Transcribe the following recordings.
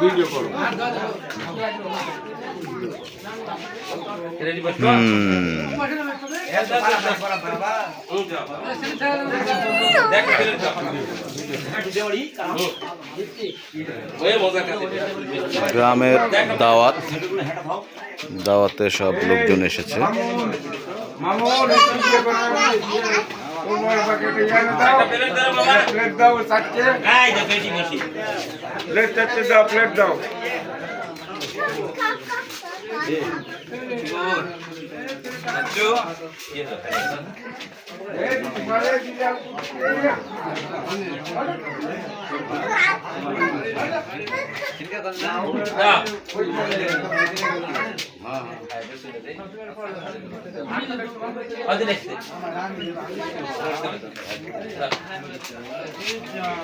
Video করো গ্রামের দাওয়াত। দাওয়াতে সব লোকজন এসেছে। মামু রেশন দিয়ে করো তোমার বাকেটে জানো দাও প্লেট দাও চারটে প্লেট চারটে দাও প্লেট দাও এই ঘরে দিলাম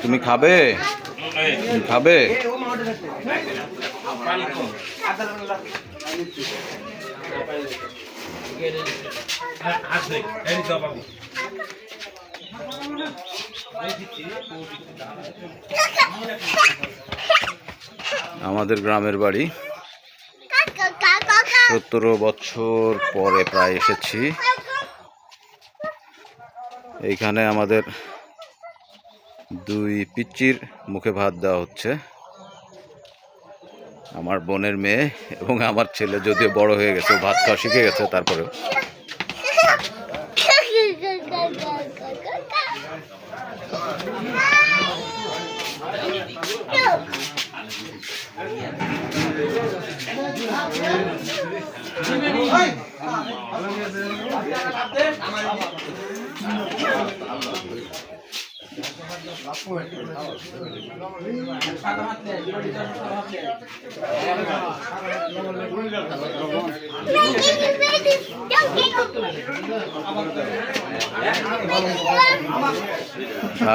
তুমি খাবে? খাবে? আমাদের গ্রামের বাড়ি। সতেরো বছর পরে প্রায় এসেছি। এইখানে আমাদের দুই পিচ্চির মুখে ভাত দেওয়া হচ্ছে। আমার বোনের মেয়ে এবং আমার ছেলে যদিও বড় হয়ে গেছে ভাত খাওয়া শিখে গেছে তারপরেও।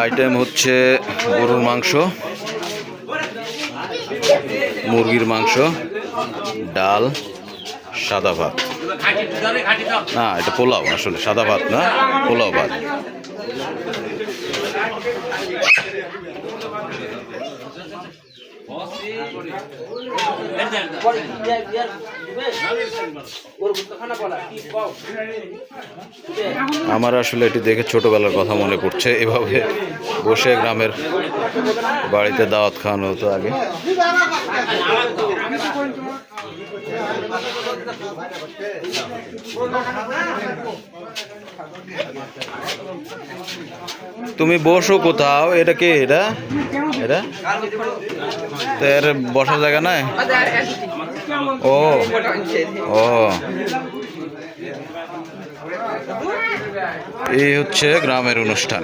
আইটেম হচ্ছে গরুর মাংস মুরগির মাংস। ডাল, সাদা ভাত। না, এটা পোলাও আসলে, সাদা ভাত না, পোলাও ভাত। আমার আসলে এটি দেখে ছোটবেলার কথা মনে পড়ছে। এভাবে বসে গ্রামের বাড়িতে দাওয়াত খাওয়ানো হতো আগে। তুমি বসো কোথাও, এটা কে এটা? এটা? এর বসার জায়গা নাই? ও ও। এই হচ্ছে গ্রামের অনুষ্ঠান।